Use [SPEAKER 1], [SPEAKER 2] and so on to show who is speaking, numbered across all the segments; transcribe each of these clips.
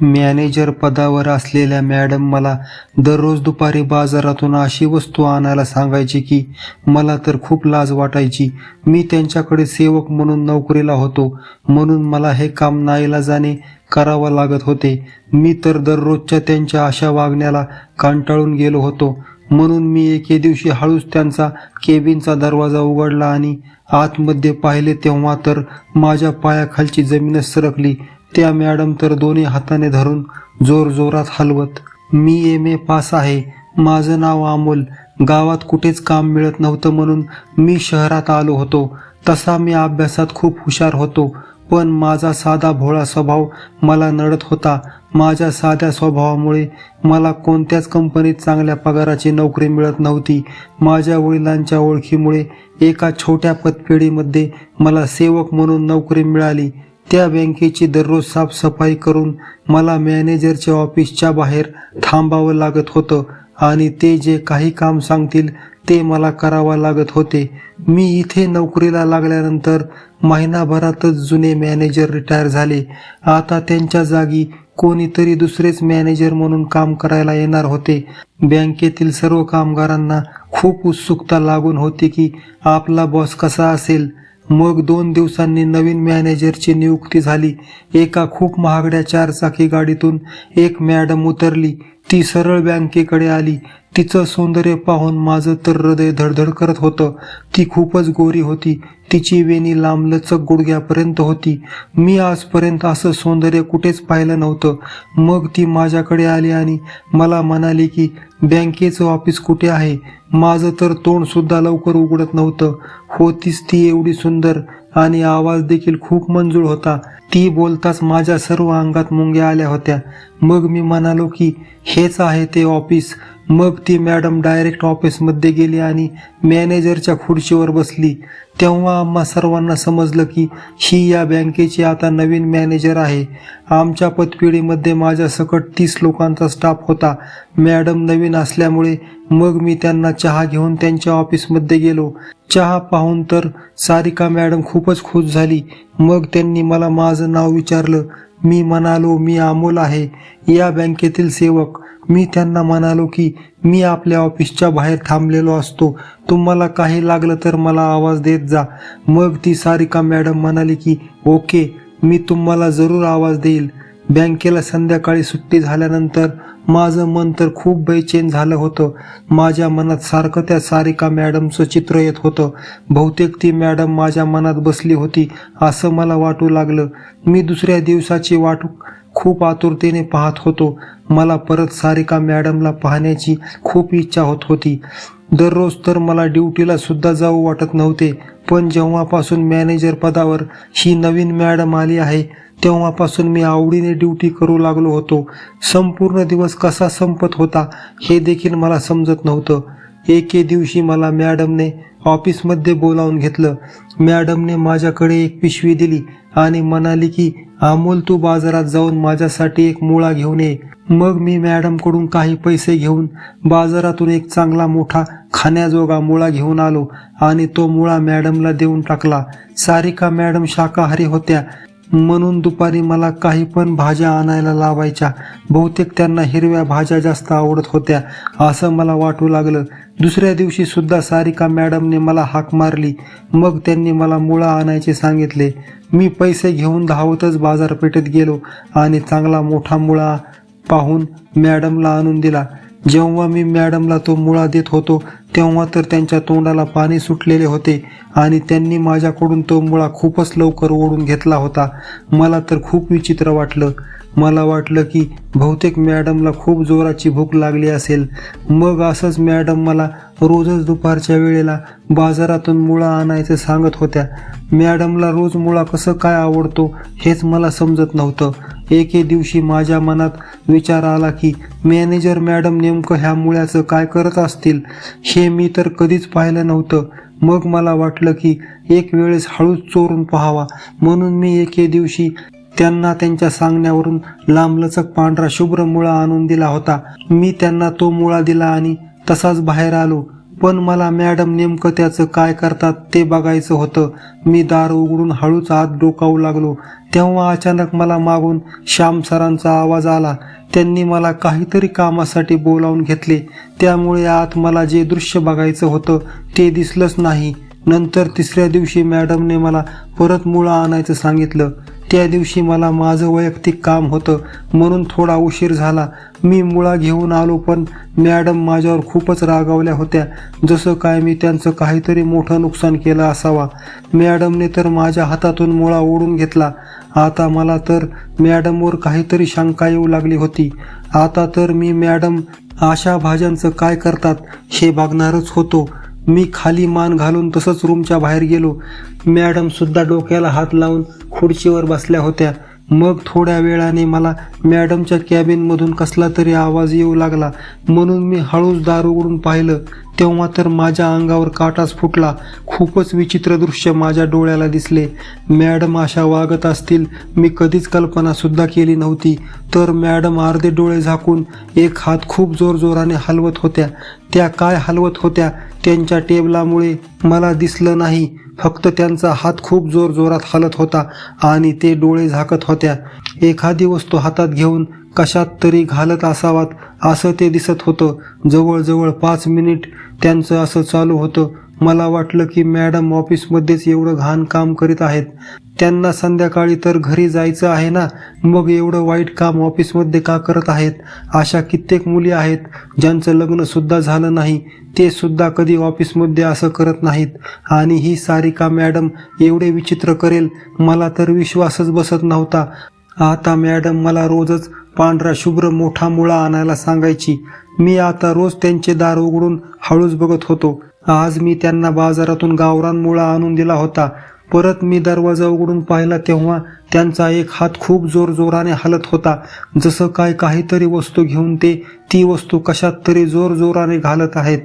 [SPEAKER 1] Manager पदावर असलेल्या madam मला दररोज दुपारी बाजारातून अशी वस्तू आणायला सांगायची की मला तर खूप लाज वाटायची. मी त्यांच्याकडे सेवक म्हणून नोकरीला होतो. म्हणून मला हे काम नाईलाजाने करावं लागत होते. मी तर दररोजच्या त्यांच्या अशा वागण्याला कंटाळून गेलो होतो. म्हणून मी एके दिवशी हळूच त्यांचा केबिनचा दरवाजा उघडला आणि आतमध्ये पाहिले तेव्हा तर माझ्या पायाखालची जमीनच सरकली. त्या मॅडम तर दोन्ही हाताने धरून जोरजोरात हलवत मी एम ए पास आहे. माझं नाव अमोल. गावात कुठेच काम मिळत नव्हतं म्हणून मी शहरात आलो होतो. तसा मी अभ्यासात खूप हुशार होतो. पण माझा साधा भोळा स्वभाव मला नडत होता. माझ्या साध्या स्वभावामुळे मला कोणत्याच कंपनीत चांगल्या पगाराची नोकरी मिळत नव्हती. माझ्या वडिलांच्या ओळखीमुळे एका छोट्या पतपेढीमध्ये मला सेवक म्हणून नोकरी मिळाली. त्या बँकेची दररोज साफसफाई करून मला मॅनेजरच्या ऑफिसच्या बाहेर थांबावं लागत होतं आणि ते जे काही काम सांगतील ते मला करावं लागत होते. मी इथे नोकरीला लागल्यानंतर महिनाभरातच जुने मॅनेजर रिटायर झाले. आता त्यांच्या जागी कोणीतरी दुसरेच मॅनेजर म्हणून काम करायला येणार होते. बँकेतील सर्व कामगारांना खूप उत्सुकता लागून होती की आपला बॉस कसा असेल. मग दोन दिवसांनी नवीन मॅनेजरची नियुक्ती झाली. एका खूप महागड्या चारचाकी गाडीतून एक मॅडम उतरली. ती सरळ बँकेकडे आली. तिचं सौंदर्य पाहून माझं तर हृदय धडधड करत होतं. ती खूपच गोरी होती. तिची वेणी लांबलचक गुडघ्यापर्यंत होती. मी आजपर्यंत असं सौंदर्य कुठेच पाहिलं नव्हतं. मग ती माझ्याकडे आली आणि मला म्हणाली की बँकेचं ऑफिस कुठे आहे? माझं तर तोंडसुद्धा लवकर उघडत नव्हतं. होतीच ती एवढी सुंदर. आणि आवाज देखील खूप मंजूळ होता. ती बोलताच माझ्या सर्व अंगात मुंग्या आल्या होत्या. मग मी म्हणालो की हेच आहे ते ऑफिस. मग ती मॅडम डायरेक्ट ऑफिसमध्ये गेली आणि मॅनेजरच्या खुर्चीवर बसली. तेव्हा आम्हा सर्वांना समजलं की ही या बँकेची आता नवीन मॅनेजर आहे. आमच्या पतपिढीमध्ये माझ्या सकट तीस लोकांचा स्टाफ होता. मॅडम नवीन असल्यामुळे मग मी त्यांना चहा घेऊन त्यांच्या ऑफिसमध्ये गेलो. चहा पाहून तर सारिका मॅडम खूपच खुश झाली. मग त्यांनी मला माझं नाव विचारलं. मी म्हणालो मी अमोल आहे. या बँकेतील सेवक. मी त्यांना म्हणालो की मी आपल्या ऑफिसच्या बाहेर थांबलेलो असतो. तुम्हाला काही लागलं तर मला आवाज देत जा. मग ती सारिका मॅडम म्हणाली की ओके मी तुम्हाला जरूर आवाज देईल. बँकेला संध्याकाळी सुट्टी झाल्यानंतर माझं मन तर खूप बेचैन झालं होतं. माझ्या मनात सारखं त्या सारिका मॅडमचं चित्र येत होतं. बहुतेक ती मॅडम माझ्या मनात बसली होती असं मला वाटू लागलं. मी दुसऱ्या दिवसाची वाट खूप आतुरतेने पाहत होतो. मला परत सारिका मॅडमला पाहण्याची खूप इच्छा होत होती. दररोज तर मला ड्युटीला सुद्धा जाऊ वाटत नव्हते पण जेव्हापासून मॅनेजर पदावर ही नवीन मॅडम आली आहे तेव्हापासून मी आवडीने ड्युटी करू लागलो होतो. संपूर्ण दिवस कसा संपत होता हे देखील मला समजत नव्हतं. एके दिवशी मला मॅडमने ऑफिसमध्ये बोलावून घेतलं. मॅडमने माझ्याकडे एक पिशवी दिली आणि म्हणाली की अमोल तू बाजारात जाऊन माझ्यासाठी एक मुळा घेऊन ये. मग मी मॅडमकडून काही पैसे घेऊन बाजारातून एक चांगला मोठा खाण्याजोगा मुळा घेऊन आलो आणि तो मुळा मॅडमला देऊन टाकला. सारिका मॅडम शाकाहारी होत्या. म्हणून दुपारी मला काही पण भाज्या आणायला लावायच्या. बहुतेक त्यांना हिरव्या भाज्या जास्त आवडत होत्या असं मला वाटू लागलं. दुसऱ्या दिवशी सुद्धा सारिका मॅडमने मला हाक मारली. मग त्यांनी मला मुळा आणायचे सांगितले. मी पैसे घेऊन धावतच बाजारपेठेत गेलो आणि चांगला मोठा मुळा पाहून मॅडमला आणून दिला. जेव्हा मी मॅडमला तो मुळा देत होतो तेव्हा तर त्यांच्या तोंडाला पाणी सुटलेले होते आणि त्यांनी माझ्याकडून तो मुळा खूपच लवकर ओढून घेतला होता. मला तर खूप विचित्र वाटलं. मला वाटलं की बहुतेक मॅडमला खूप जोराची भूक लागली असेल. मग असंच मॅडम मला रोजच दुपारच्या वेळेला बाजारातून मुळा आणायचं सांगत होत्या. मॅडमला रोज मुळा कसं काय आवडतो हेच मला समजत नव्हतं. एके दिवशी माझ्या मनात विचार आला की मॅनेजर मॅडम नेमकं ह्या मुळ्याचं काय करत असतील? हे मी तर कधीच पाहिलं नव्हतं. मग मला वाटलं की एक वेळेस हळूच चोरून पाहावा. म्हणून मी एके दिवशी त्यांना त्यांच्या सांगण्यावरून लांबलचक पांढरा शुभ्र मुळा आणून दिला होता. मी त्यांना तो मुळा दिला आणि तसाच बाहेर आलो. पण मला मॅडम नेमकं त्याचं काय करतात ते बघायचं होतं. मी दार उघडून हळूच आत डोकावू लागलो. तेव्हा अचानक मला मागून श्याम सरांचा आवाज आला. त्यांनी मला काहीतरी कामासाठी बोलावून घेतले. त्यामुळे आत मला जे दृश्य बघायचं होतं ते दिसलंच नाही. नंतर तिसऱ्या दिवशी मॅडमने मला परत मुळा आणायचं सांगितलं. त्या दिवशी मला माझं वैयक्तिक काम होतं. म्हणून थोडा उशीर झाला. मी मुळा घेऊन आलो पण मॅडम माझ्यावर खूपच रागावल्या होत्या. जसं काय मी त्यांचं काहीतरी मोठं नुकसान केलं असावा. मॅडमने तर माझ्या हातातून मुळा ओढून घेतला. आता मला तर मॅडमवर काहीतरी शंका येऊ लागली होती. आता तर मी मॅडम अशा भाज्यांचं काय करतात हे बघणारच होतो. मी खाली मान घालून तसंच रूमच्या बाहेर गेलो. मॅडमसुद्धा डोक्याला हात लावून खुर्चीवर बसल्या होत्या. मग थोड्या वेळाने मला मॅडमच्या कॅबिनमधून कसला तरी आवाज येऊ लागला. म्हणून मी हळूच दार उघडून पाहिलं. तेव्हा तर माझ्या अंगावर काटाच फुटला. खूपच विचित्र दृश्य माझ्या डोळ्याला दिसले. मॅडम अशा वागत असतील मी कधीच कल्पनासुद्धा केली नव्हती. तर मॅडम अर्धे डोळे झाकून एक हात खूप जोरजोराने हलवत होत्या. त्या काय हलवत होत्या? त्यांच्या टेबलामुळे मला दिसलं नाही. फक्त त्यांचा हात खूप जोर जोरात हलत होता आणि ते डोळे झाकत होत्या. एखादी वस्तू हातात घेऊन कशात तरी घालत असावात असं ते दिसत होतं. जवळजवळ पाच मिनिट त्यांचं असं चालू होतं. मला वाटलं की मॅडम ऑफिसमध्येच एवढं घाण काम करीत आहेत. त्यांना संध्याकाळी तर घरी जायचं आहे ना? मग एवढं वाईट काम ऑफिसमध्ये का करत आहेत? अशा कित्येक मुली आहेत ज्यांचं लग्नसुद्धा झालं नाही. ते सुद्धा कधी ऑफिसमध्ये असं करत नाहीत. आणि ही सारिका मॅडम एवढे विचित्र करेल? मला तर विश्वासच बसत नव्हता. आता मॅडम मला रोजच पांढरा शुभ्र मोठा मुळा आणायला सांगायची. मी आता रोज त्यांचे दार उघडून हळूच बघत होतो. आज मी त्यांना बाजारातून गावरान मुळा आणून दिला होता. परत मी दरवाजा उघडून पाहिला तेव्हा त्यांचा एक हात खूप जोर जोराने हलत होता. जसं काय काहीतरी वस्तू घेऊन ते ती वस्तू कशात तरी जोर जोराने घालत आहेत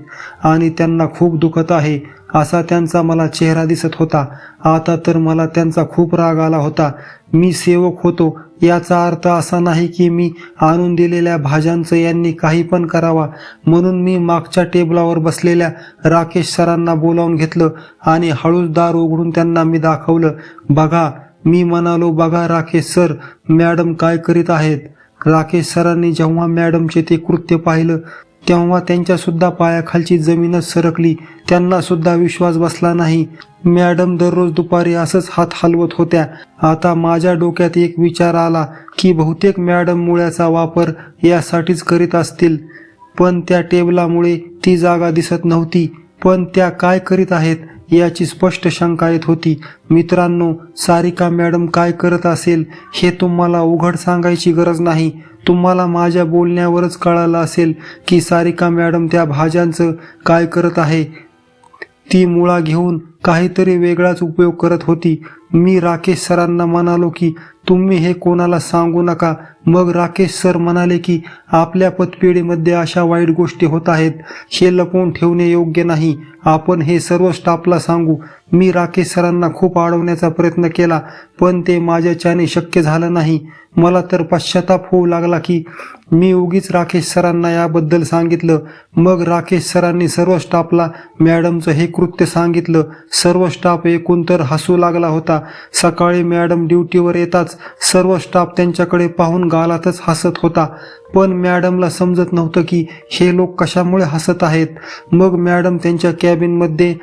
[SPEAKER 1] आणि त्यांना खूप दुखत आहे असा त्यांचा मला चेहरा दिसत होता. आता तर मला त्यांचा खूप राग आला होता. मी सेवक होतो. याचा अर्थ असा नाही की मी आणून दिलेल्या भाज्यांचं यांनी काही पण करावा. म्हणून मी मागच्या टेबलावर बसलेल्या राकेश सरांना बोलावून घेतलं आणि हळूच दार उघडून त्यांना मी दाखवलं. बघा मी म्हणालो बघा राकेश सर मॅडम काय करीत आहेत? राकेश सरांनी जेव्हा मॅडमचे ते कृत्य पाहिलं तेव्हा त्यांच्या सुद्धा पायाखालची जमीनच सरकली. त्यांना सुद्धा विश्वास बसला नाही. मॅडम दररोज दुपारी असंच हात हलवत होत्या. आता माझ्या डोक्यात एक विचार आला की बहुतेक मॅडम मुळ्याचा वापर यासाठीच करीत असतील. पण त्या टेबलामुळे ती जागा दिसत नव्हती. पण त्या काय करीत आहेत? याची स्पष्ट शंका येत होती. मित्रांनो सारिका मॅडम काय करत असेल हे तुम्हाला उघड सांगायची गरज नाही. तुम्हाला माझ्या बोलण्यावरच कळालं असेल की सारिका मॅडम त्या भाज्यांचं काय करत आहे. ती मुळा घेऊन काहीतरी वेगळाच उपयोग करत होती. मी राकेश सरांना म्हणालो की तुम्ही हे कोणाला सांगू नका. मग राकेश सर म्हणाले की आपल्या पतपेढीमध्ये अशा वाईट गोष्टी होत आहेत. हे लपवून ठेवणे योग्य नाही. आपण हे सर्व स्टाफला सांगू. मी राकेश सरांना खूप अडवण्याचा प्रयत्न केला पण ते माझ्याच्याने शक्य झालं नाही. मला तर पश्चाताप होऊ लागला की मी उगीच राकेश सरांना याबद्दल सांगितलं. मग राकेश सरांनी सर्व स्टाफला मॅडमचं हे कृत्य सांगितलं. सर्व स्टाफ एकूण तर हसू लागला होता. सकाळी मॅडम ड्युटीवर येताच सर्व स्टाफ त्यांच्याकडे पाहून गालातच हसत होता. पण मॅडमला समजत नव्हतं की हे लोक कशामुळे हसत आहेत. मग मॅडम त्यांच्या कॅबिनमध्ये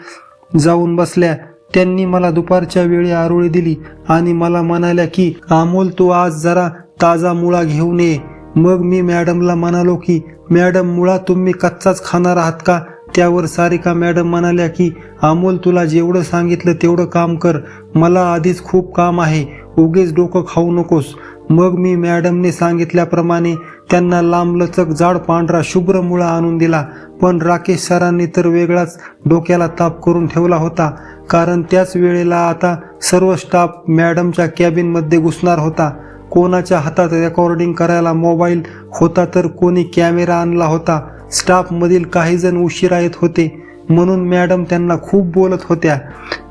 [SPEAKER 1] जाऊन बसल्या. त्यांनी मला दुपारच्या वेळी आरोळी दिली आणि मला म्हणाल्या की अमोल तू आज जरा ताजा मुळा घेऊन ये. मग मी मॅडमला म्हणालो की मॅडम मुळा तुम्ही कच्चाच खाणार आहात का? त्यावर सारिका मॅडम म्हणाल्या की अमोल तुला जेवढं सांगितलं तेवढं काम कर. मला आधीच खूप काम आहे. उगेच डोकं खाऊ नकोस. मग मी मॅडमने सांगितल्याप्रमाणे त्यांना लांबलचक जाड पांढरा शुभ्र मुळा आणून दिला. पण राकेश सरांनी तर वेगळाच डोक्याला ताप करून ठेवला होता. कारण त्याच वेळेला आता सर्व स्टाफ मॅडमच्या कॅबिनमध्ये घुसणार होता. कोणाच्या हातात रेकॉर्डिंग करायला मोबाईल होता तर कोणी कॅमेरा आणला होता. स्टाफमधील काही जण उशिरा येत होते. म्हणून मॅडम त्यांना खूप बोलत होत्या.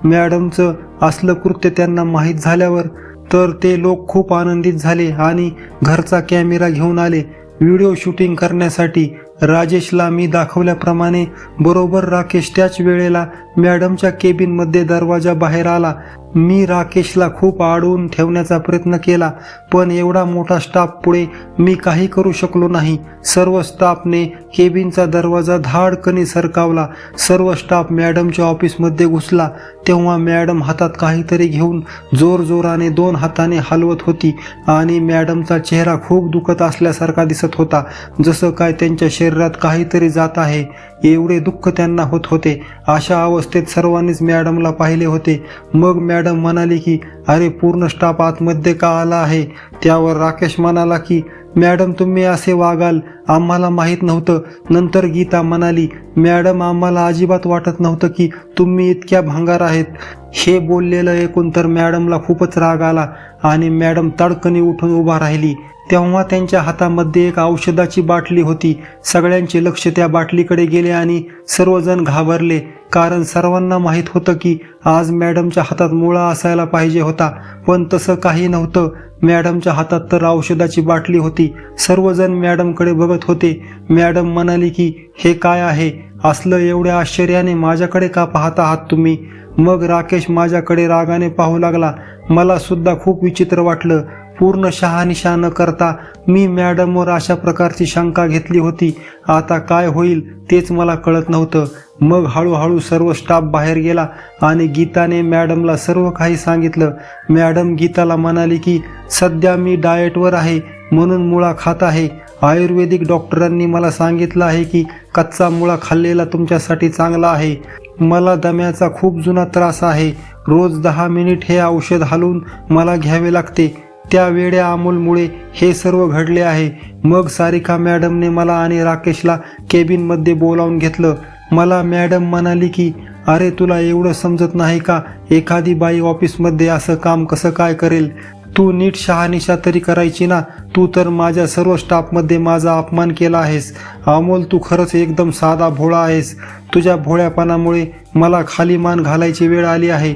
[SPEAKER 1] मॅडमचं असलं कृत्य त्यांना माहीत झाल्यावर तर ते लोक खूप आनंदित झाले आणि घरचा कॅमेरा घेऊन आले. व्हिडिओ शूटिंग करण्यासाठी राजेशला मी दाखवल्याप्रमाणे बरोबर राकेश त्याच वेळेला मॅडमच्या केबिनमध्ये दरवाजा बाहेर आला. मी राकेशला खूप आडवून ठेवण्याचा प्रयत्न केला पण एवढा मोठा स्टाफ पुढे मी काही करू शकलो नाही. सर्व स्टाफने केबिनचा दरवाजा धाडकनी सरकावला. सर्व स्टाफ मॅडमच्या ऑफिसमध्ये घुसला. तेव्हा मॅडम हातात काहीतरी घेऊन जोरजोराने दोन हाताने हलवत होती आणि मॅडमचा चेहरा खूप दुखत असल्यासारखा दिसत होता जसं काय त्यांच्या शरीरात काहीतरी जात आहे. एवढे दुःख त्यांना होत होते. अशा अवस्थेत सर्वांनीच मॅडमला पाहिले होते. मग मॅडम मॅडम म्हणाली की अरे पूर्ण स्टाफ आतमध्ये का आला आहे? त्यावर राकेश म्हणाला की मॅडम तुम्ही असे वागाल. आम्हाला माहीत नव्हतं. नंतर गीता म्हणाली मॅडम आम्हाला अजिबात वाटत नव्हतं की तुम्ही इतक्या भांगार आहेत. हे बोललेलं ऐकून तर मॅडमला खूपच राग आला आणि मॅडम तडकणी उठून उभा राहिली. तेव्हा त्यांच्या हातामध्ये एक औषधाची बाटली होती. सगळ्यांचे लक्ष त्या बाटलीकडे गेले आणि सर्वजण घाबरले. कारण सर्वांना माहीत होतं की आज मॅडमच्या हातात मुळा असायला पाहिजे होता. पण तसं काही नव्हतं. मॅडमच्या हातात तर औषधाची बाटली होती. सर्वजण मॅडमकडे बघत होते. मॅडम म्हणाली की हे काय आहे? असलं एवढ्या आश्चर्याने माझ्याकडे का पाहत आहात तुम्ही? मग राकेश माझ्याकडे रागाने पाहू लागला. मला सुद्धा खूप विचित्र वाटलं. पूर्ण शहानिशा न करता मी मॅडमवर अशा प्रकारची शंका घेतली होती. आता काय होईल तेच मला कळत नव्हतं. मग हळूहळू सर्व स्टाफ बाहेर गेला आणि गीताने मॅडमला सर्व काही सांगितलं. मॅडम गीताला म्हणाली की सध्या मी डाएटवर आहे म्हणून मुळा खात आहे. आयुर्वेदिक डॉक्टरांनी मला सांगितलं आहे की कच्चा मुळा खाल्लेला तुमच्यासाठी चांगला आहे. मला दम्याचा खूप जुना त्रास आहे. रोज दहा मिनिट हे औषध हलवून मला घ्यावे लागते. त्या वेड्या अमोलमुळे हे सर्व घडले आहे. मग सारिका मॅडमने मला आणि राकेशला केबिनमध्ये बोलावून घेतलं. मला मॅडम म्हणाली की अरे तुला एवढं समजत नाही का? एखादी बाई ऑफिसमध्ये असं काम कसं काय करेल? तू नीट शहानिशा तरी करायची ना? तू तर माझ्या सर्व स्टाफमध्ये माझा अपमान केला आहेस. अमोल तू खरंच एकदम साधा भोळा आहेस. तुझ्या भोळ्यापणामुळे मला खाली मान घालायची वेळ आली आहे.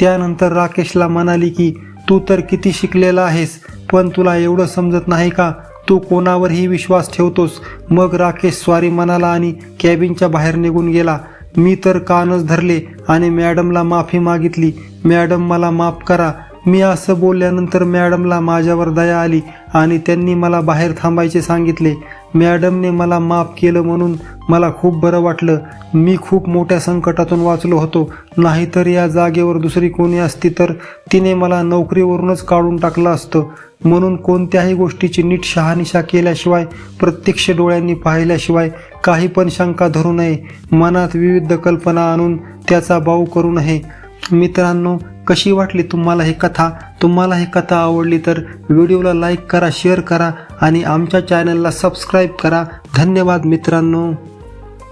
[SPEAKER 1] त्यानंतर राकेशला म्हणाली की तू तर किती शिकलेला आहेस पण तुला एवढं समजत नाही का? तू कोणावरही विश्वास ठेवतोस. मग राकेश स्वारी म्हणाला आणि कॅबिनच्या बाहेर निघून गेला. मी तर कानच धरले आणि मॅडमला माफी मागितली. मॅडम मला माफ करा. मी असं बोलल्यानंतर मॅडमला माझ्यावर दया आली आणि त्यांनी मला बाहेर थांबायचे सांगितले. मॅडमने मला माफ केलं म्हणून मला खूप बरं वाटलं. मी खूप मोठ्या संकटातून वाचलो होतो. नाहीतर या जागेवर दुसरी कोणी असती तर तिने मला नोकरीवरूनच काढून टाकलं असतं. म्हणून कोणत्याही गोष्टीची नीट शहानिशा केल्याशिवाय प्रत्यक्ष डोळ्यांनी पाहिल्याशिवाय काही पण शंका धरू नये. मनात विविध कल्पना आणून त्याचा बाऊ करू नये. मित्रांनो कशी वाटली तुम्हाला ही कथा? तुम्हाला ही कथा आवडली तर व्हिडिओला लाईक करा शेअर करा आणि आमच्या चॅनलला सबस्क्राईब करा. धन्यवाद मित्रांनो.